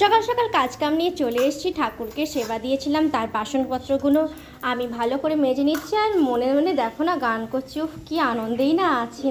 সকাল সকাল কাজ কাম নিয়ে চলে এসেছি। ঠাকুরকে সেবা দিয়েছিলাম, তার বাসনপত্রগুলো আমি ভালো করে মেজে নিচ্ছি আর মনে মনে দেখো না গান করছি, উফ, কী আনন্দেই না আছি।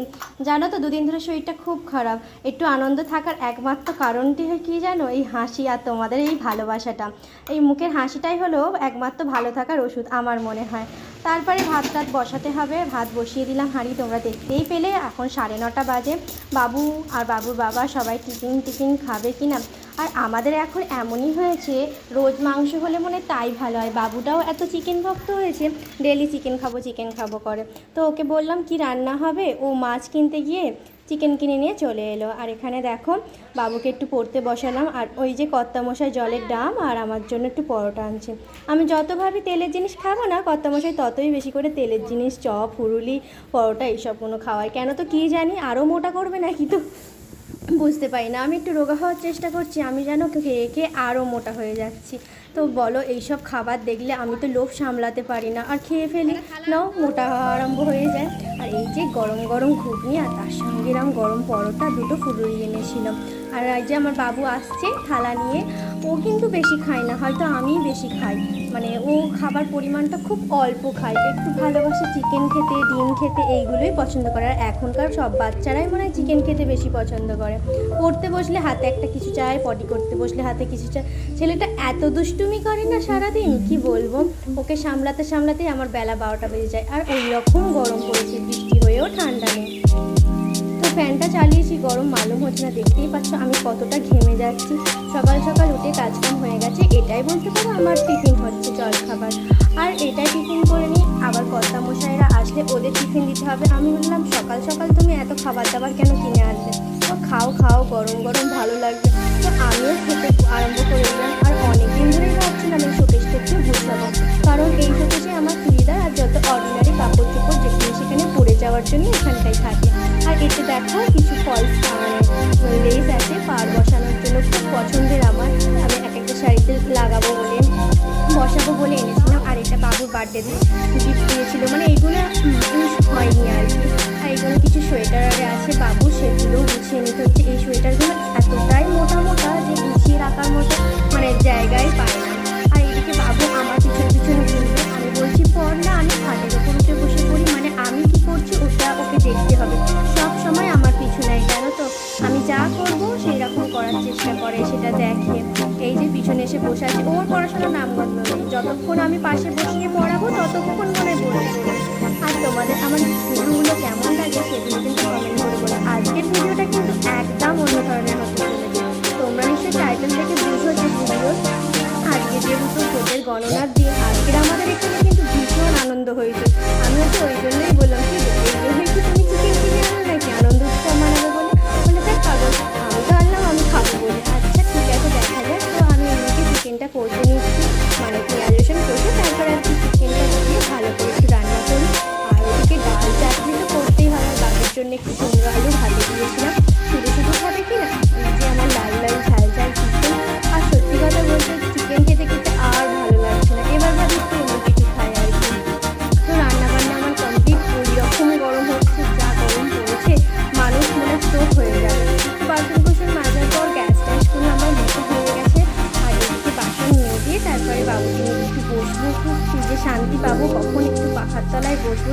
জানো তো, দুদিন ধরে শরীরটা খুব খারাপ। একটু আনন্দ থাকার একমাত্র কারণটি হয় কী জানো? এই হাসি আর তোমাদের এই ভালোবাসাটা। এই মুখের হাসিটাই হলো একমাত্র ভালো থাকার ওষুধ আমার মনে হয়। তারপরে ভাত টাত বসাতে হবে, ভাত বসিয়ে দিলাম হাঁড়ি, তোমরা দেখতেই পেলে। এখন সাড়ে নটা বাজে। বাবু আর বাবুর বাবা সবাই টিফিন টিফিন খাবে কি না আর আমাদের এখন এমনই হয়েছে, রোজ মাংস হলে মনে তাই ভালো হয়। বাবুটাও এত চিকেন ভক্ত হয়েছে ডেলি চিকেন খাব চিকেন খাব করে। তো ওকে বললাম, কি রান্না হবে? ও মাছ কিনতে গিয়ে চিকেন কিনে নিয়ে চলে এলো। আর এখানে দেখো, বাবুকে একটু পড়তে বসালাম। আর ওই যে কর্তামশাই জলের ডাম আর আমার জন্য একটু পরোটা আনছে। আমি যত ভাবি তেলের জিনিস খাব না, কর্তামশাই ততই বেশি করে তেলের জিনিস, চপ হুরুলি পরোটা এইসব কোনো খাওয়ায়। কেন তো কী জানি, আরও মোটা করবে নাকি তো? বুঝতে পারি না। আমি একটু রোগা হওয়ার চেষ্টা করছি, আমি যেন খেয়ে খেয়ে আরও মোটা হয়ে যাচ্ছি। তো বলো, এইসব খাবার দেখলে আমি তো লোভ সামলাতে পারি না। আর খেয়ে ফেলি, নাও, মোটা হওয়া আরম্ভ হয়ে যায়। আর এই যে গরম গরম ঘুগনি আর তার সঙ্গে এরম গরম পরোটা দুটো ফুলুরি এনেছিলাম আর এই যে আমার বাবু আসছে থালা নিয়ে, ও কিন্তু বেশি খায় না, হয়তো আমিই বেশি খাই। মানে ও খাবার পরিমাণটা খুব অল্প খায়। একটু ভালোবাসে চিকেন খেতে, ডিম খেতে এইগুলোই পছন্দ করে। আর এখনকার সব বাচ্চারাই মনে হয় চিকেন খেতে বেশি পছন্দ করে। পড়তে বসলে হাতে একটা কিছু চায় পটি করতে বসলে হাতে কিছু চায়। ছেলেটা এত দুষ্টুমি করে না সারাদিন? কি বলব? ওকে সামলাতে সামলাতেই আমার বেলা বারোটা বেজে যায়। আর ওই রকম গরম পড়েছে বৃষ্টি হয়েও ঠান্ডা নেই। তো ফ্যানটা চালিয়েছি, গরম মালুম হচ্ছে না, দেখতেই পাচ্ছ আমি কতটা ঘেমে যাচ্ছি। সকাল সকাল উঠে কাজকাম হয়ে গেছে, এটাই বলতে পারো আমার টিফিন হচ্ছে জল খাবার আর এটাই টিফিন করে নিই, আবার কর্তা মশাইরা আসলে ওদের টিফিন দিতে হবে। আমি বললাম সকাল সকাল তুমি এত খাবার দাবার কেন কিনে আনলে? তো খাও খাও, গরম গরম, ভালো লাগবে। তো আমিও খেতে আরম্ভ করে দিলাম, আর অনেকদিন ধরেই ভাবছিলাম এই শোকেশটা একটু বুঝাবো কারণ এই শোকেশে আমার চুড়িদার আর যত অর্ডিনারি কাপড় যাওয়ার জন্য এখানটাই থাকে। আর এতে দেখো কিছু ফলস মানে লেস আছে, পার বসানোর জন্য খুব পছন্দের আমার। আমি এক একটা শাড়িতে লাগাবো বলে, বসাবো বলে এনেছিলাম, আর এটা বাবুর বার্থডেতে গিফট দিয়েছিল। মানে এইগুলো ইউজ হয়নি আর কি। আর এগুলো কিছু সোয়েটার আরে আছে, বাবু সেগুলো গুছিয়ে নিতে হচ্ছে। এই সোয়েটারগুলো এতটাই মোটা মোটা যে গুছিয়ে রাখার মতো মানে জায়গায় পায় না। আর এদিকে বাবু আমার পিছনে পিছনে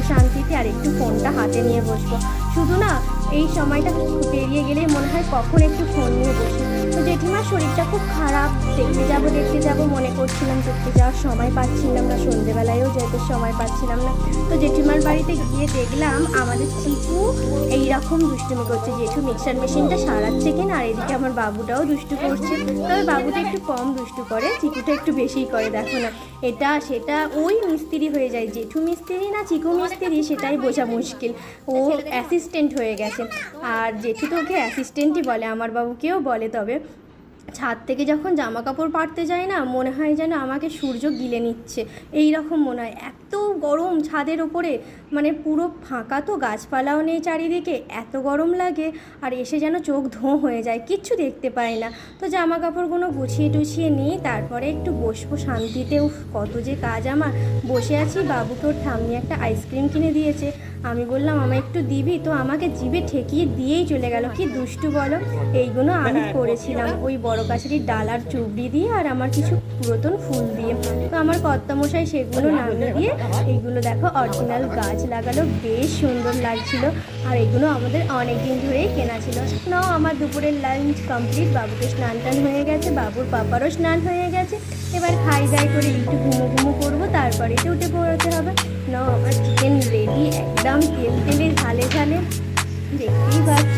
শান্তিতে আর একটু ফোনটা হাতে নিয়ে বসবো। শুধু না, এই সময়টা পেরিয়ে গেলেই মনে হয় কখন একটু ফোন নিয়ে বসি তো জেঠিমার শরীরটা খুব খারাপ। দেখতে যাব দেখতে যাব, মনে করছিলাম দেখতে যাওয়ার সময় পাচ্ছিলাম না, সন্ধেবেলায়ও যেতে সময় পাচ্ছিলাম না। তো জেঠিমার বাড়িতে গিয়ে দেখলাম, আমাদের চিকু এইরকম দুষ্টুমি করছে। জেঠু মিক্সার মেশিনটা সারাচ্ছে কিনা, আর এদিকে আমার বাবুটাও দুষ্টু করছে। তবে বাবুটা একটু কম দুষ্টু করে চিকুটা একটু বেশিই করে, দেখো না। এটা, সেটা ওই মিস্ত্রি হয়ে যায়। জেঠু মিস্ত্রি না চিকু মিস্ত্রি, সেটাই বোঝা মুশকিল। ও অ্যাসিস্ট্যান্ট হয়ে গেছে। আর জেঠু তো ওকে অ্যাসিস্ট্যান্টই বলে, আমার বাবুকেও বলে তবে। ছাদ থেকে যখন জামা কাপড় পাড়তে যায় না, মনে হয় যেন আমাকে সূর্য গিলে নিচ্ছে। এই রকম মনে হয়। এত গরম ছাদের ওপরে মানে পুরো ফাঁকা তো গাছপালাও নেই চারিদিকে, এত গরম লাগে, আর এসে যেন চোখ ধোঁ হয়ে যায়, কিচ্ছু দেখতে পাই না। তো জামা কাপড়গুলো গুছিয়ে টুছিয়ে নিই, তারপরে একটু বসবো শান্তিতে। কত যে কাজ আমার। বসে আছি বাবুকে ওর ঠাম্মি একটা আইসক্রিম কিনে দিয়েছে। আমি বললাম, আমায় একটু দিবি? তো আমাকে জিভে ঠেকিয়ে দিয়েই চলে গেল। কি দুষ্টু বলো? এইগুলো আমি করেছিলাম। ওই বড় কাছারির ডাল আর চুবড়ি দিয়ে আর আমার কিছু পুরাতন ফুল দিয়ে। তো আমার কর্তামশাই সেগুলো নামিয়ে দিয়ে এইগুলো দেখো অরিজিনাল গাছ লাগালো, বেশ সুন্দর লাগছিল। আর এগুলো আমাদের অনেক দিন ধরেই কেনা ছিল। নাও, আমার দুপুরের লাঞ্চ কমপ্লিট বাবুকে স্নান টান হয়ে গেছে, বাবুর পাপারও স্নান হয়ে গেছে। এবার খাই দাই করে একটু ঘুমো ঘুমো করব, তারপরে তো উঠে পড়াতে হবে। নাও, আমার চিকেন রেডি একদম তেল তেলে ঝালে ঝালে। দেখতেই পাচ্ছ,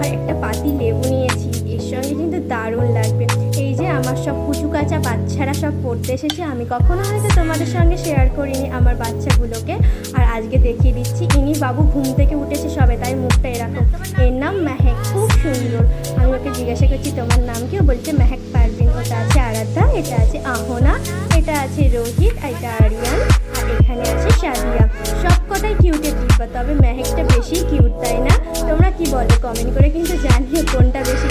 আর একটা পাতি লেবু নিয়েছি। সঙ্গে কিন্তু দারুণ লাগবে। এই যে আমার সব কুচু কাঁচা বাচ্চারা সব পড়তে এসেছে, আমি কখনো হয়তো তোমাদের সঙ্গে শেয়ার করিনি আমার বাচ্চাগুলোকে। আর আজকে দেখিয়ে দিচ্ছি, ইনি বাবু ঘুম থেকে উঠেছে সবে, তাই মুখটা এরকম। এর নাম মেহেক, খুব সুন্দর। আমি ওকে জিজ্ঞাসা করছি, তোমার নাম কি? ও বলছে, মেহেক পারভিন। ওটা আছে আরাধ্যা, এটা আছে আহনা, এটা আছে রোহিত, এটা আরিয়ান, আর এখানে আছে সাদিয়া। সব কটাই কিউটের ডিব্বা তবে মেহেকটা বেশি কিউট তাই না? তোমরা কি বলো? কমেন্ট করে কিন্তু জানিও কোনটা বেশি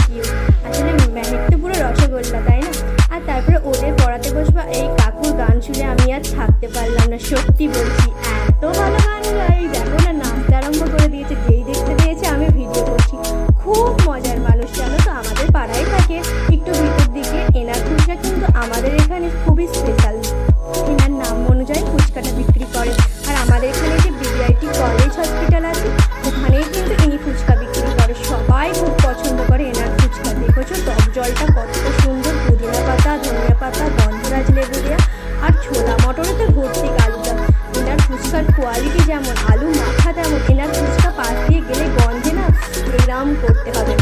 সত্যি বলছি, এত ভালো গান গাই, দেখো না, নাচতে আরম্ভ করে দিয়েছে, যেই দেখতে পেয়েছে, আমি ভিডিও করছি। খুব মজার মানুষ, জানো তো, আমাদের পাড়ায় থাকে, একটু ভিতর দিকে, এনার ফুচকা কিন্তু আমাদের এখানে খুবই স্পেশাল এনার নাম অনুযায়ী ফুচকাটা বিক্রি করে। আর আমাদের এখানে যে বিবিআইটি কলেজ হসপিটাল আছে, ওখানেই কিন্তু ইনি ফুচকা বিক্রি করে। সবাই খুব পছন্দ করে এনার ফুচকা। দেখেছ, টক জলটা কত সুন্দর, পুদিনা পাতা, ধনিয়া পাতা, গন্ধরাজ লেবু দেওয়া আর ছোলা মটরে তো ভর্তি ফুচকার কোয়ালিটি যেমন আলু, মাখা তেমন। এনার ফুচকা পাশ দিয়ে গেলে গন্ধে না এরাম করতে হবে।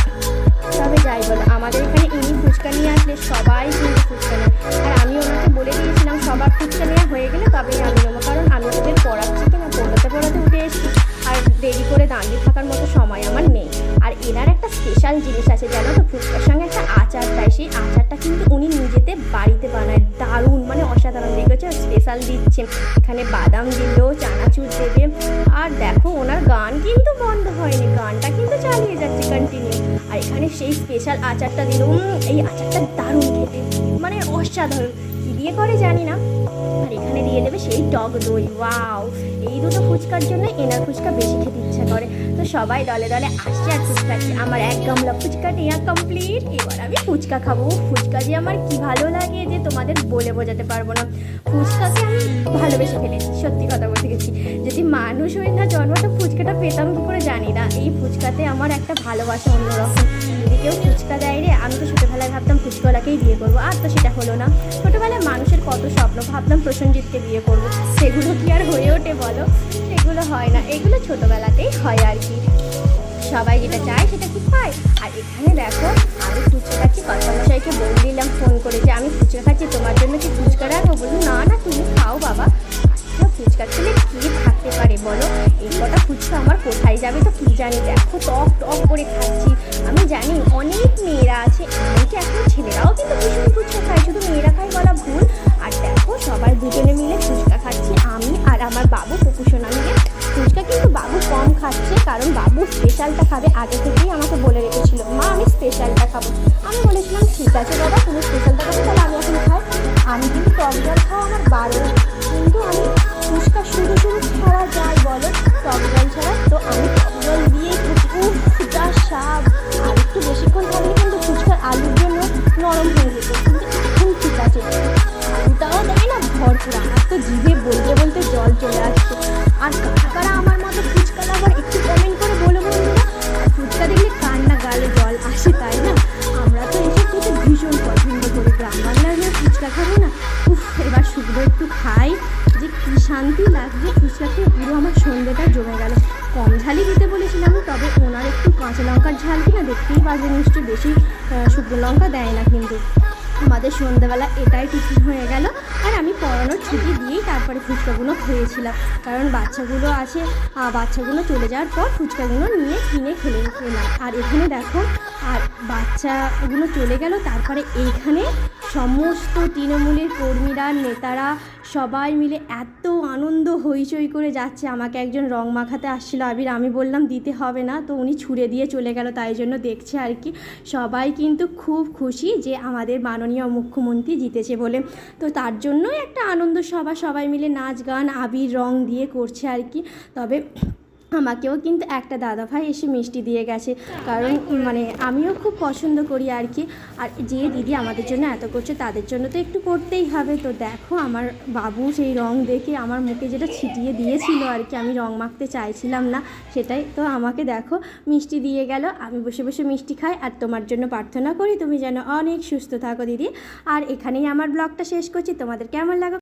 তবে যাই বলো, আমাদের এখানে ইনি ফুচকা নিয়ে আসলে সবাই কিন্তু ফুচকা নেয়। আর আমি ওনাকে বলে দিয়েছিলাম, সবার ফুচকা নেওয়া হয়ে গেলে তবেই আমি নেব, কারণ আমি ওদের পড়াচ্ছি কিনা, পড়াতে পড়াতে উঠে এসেছি। আর দেরি করে দাঁড়িয়ে থাকার মতো সময় আমার নেই। আর এনার একটা স্পেশাল জিনিস আছে, জানো তো? ফুচকার সঙ্গে একটা আচার দেয় সেই আচারটা কিন্তু উনি নিজেতে বাড়িতে বানায়। দারুণ মানে অসাধারণ, দেখেছ? স্পেশাল দিচ্ছেন। দিল চানাচুর দেবে আর দেখো, ওনার গান কিন্তু বন্ধ হয়নি। গানটা কিন্তু চালিয়ে যাচ্ছে কন্টিনিউ আর এখানে সেই স্পেশাল আচারটা দিল। এই আচারটা দারুণ খেতে। মানে অসাধারণ। কী দিয়ে করে জানি না। এখানে দিয়ে দেবে সেই টক দই। ওয়াও এই দুটো ফুচকার জন্য এনার ফুচকা বেশি খেতে ইচ্ছা করে। তো সবাই দলে দলে আসছে আর ফুচকা আমার এক গামলা ফুচকা নেওয়া কমপ্লিট এবার আমি ফুচকা খাব। ফুচকা যে আমার কি ভালো লাগে যে তোমাদের বলে বোঝাতে পারব না। ফুচকাকে আমি ভালোবেসে ফেলেছি, সত্যি কথা বলতে গেছি। যদি মানুষ হয়ে না জন্মটা ফুচকাটা পেতাম কি করে জানি না। এই ফুচকাতে আমার একটা ভালোবাসা অন্যরকম। যদি কেউ ফুচকা দেয় রে, আমি তো ছোটোবেলায় ভাবতাম ফুচকাওয়ালাকেই বিয়ে করব। আর তো সেটা হলো না। স্বপ্ন ভাবতাম প্রসেনজিৎকে বিয়ে করব। সেগুলো কি আর হয়ে ওঠে বলো? সেগুলো হয় না। এগুলো ছোটোবেলাতেই হয় আর কি। সবাই যেটা চায় সেটা কি পায়? আর এখানে দেখো, আমি ফুচকা খাচ্ছি কর্তামশাইকে বলে দিলাম, ফোন করে যে আমি ফুচকা খাচ্ছি, তোমার জন্য কি ফুচকা রাখব বলল, না না, তুমি খাও বাবা। আচ্ছা ফুচকা খেলে কি থাকতে পারে বলো? এই কটা ফুচকা আমার কোথায় যাবে তো কি জানি? দেখো, টক টক করে খাচ্ছি। আমি জানি অনেক মেয়েরা আছে, এমনকি এখন ছেলেরাও কিন্তু বাবু কম খাচ্ছে, কারণ বাবু স্পেশালটা খাবে আগে থেকেই আমাকে বলে রেখেছিল। মা, আমি স্পেশালটা খাব। আমি বলেছিলাম, ঠিক আছে বাবা, তুমি স্পেশালটা খাবে, তাহলে আমি এখন খাই। আমি কিন্তু টক জল খাওয়া আমার বারো কিন্তু আমি ফুচকা শুরু শুরু ছাড়া যায় বলো, টক জল ছাড়া। তো আমি টক জল দিয়ে কুকুর যা স্বাদ। ফুচকা খাব না? উফ, এবার শুধু একটু খাই। যে কি শান্তি লাগছে ফুচকা খেয়ে পুরো আমার সন্ধ্যেটা জমে গেল। কম ঝালই দিতে বলেছিলাম, তবে ওনার একটু কাঁচা লঙ্কার ঝাল কিনা দেখতেই পারবে, নিশ্চয়ই বেশি শুকনো লঙ্কা দেয় না কিন্তু। আমাদের সন্ধ্যাবেলা এটাই টিফিন হয়ে গেল। আর আমি পড়ানোর ছুটি দিয়েই তারপরে ফুচকাগুলো খেয়েছিলাম। কারণ বাচ্চাগুলো আছে বাচ্চাগুলো চলে যাওয়ার পর ফুচকাগুলো নিয়ে কিনে খেলে খেলাম। আর এখানে দেখো, আর বাচ্চাগুলো চলে গেল, তারপরে এইখানে সমস্ত তৃণমূলের কর্মীরা, নেতারা সবাই মিলে এত আনন্দ, হইচই করে যাচ্ছে। আমাকে একজন রং মাখাতে আসছিল আবির। আমি বললাম, দিতে হবে না। তো উনি ছুঁড়ে দিয়ে চলে গেল। তাই জন্য দেখছে আর কি। সবাই কিন্তু খুব খুশি যে আমাদের মাননীয় মুখ্যমন্ত্রী জিতেছে বলে। তো তার জন্যই একটা আনন্দ সভা। সবাই মিলে নাচ গান, আবির রং দিয়ে করছে আর কি। তবে আমাকেও কিন্তু একটা দাদা ভাই এসে মিষ্টি দিয়ে গেছে। কারণ মানে আমিও খুব পছন্দ করি আর কি। আর যে দিদি আমাদের জন্য এত করছে, তাদের জন্য তো একটু করতেই হবে। তো দেখো, আমার বাবু সেই রং দেখে আমার মুখে যেটা ছিটিয়ে দিয়েছিল আর কি, আমি রং মাখতে চাইছিলাম না, সেটাই তো আমাকে দেখো, মিষ্টি দিয়ে গেল। আমি বসে বসে মিষ্টি খাই আর তোমার জন্য প্রার্থনা করি, তুমি যেন অনেক সুস্থ থাকো দিদি। আর এখানেই আমার ব্লগটা শেষ করছি। তোমাদের কেমন লাগো